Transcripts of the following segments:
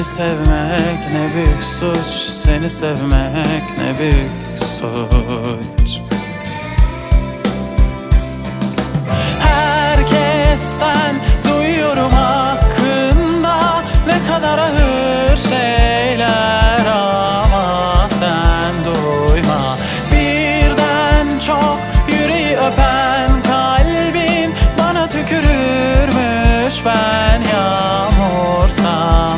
Seni sevmek ne büyük suç Seni sevmek ne büyük suç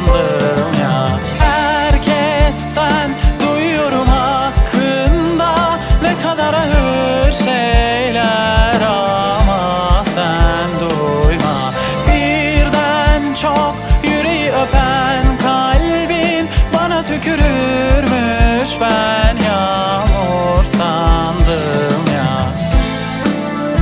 sandım ya Herkesten duyuyorum hakkında Ne kadar ağır şeyler ama sen duyma Birden çok yüreği öpen kalbin Bana tükürür mü?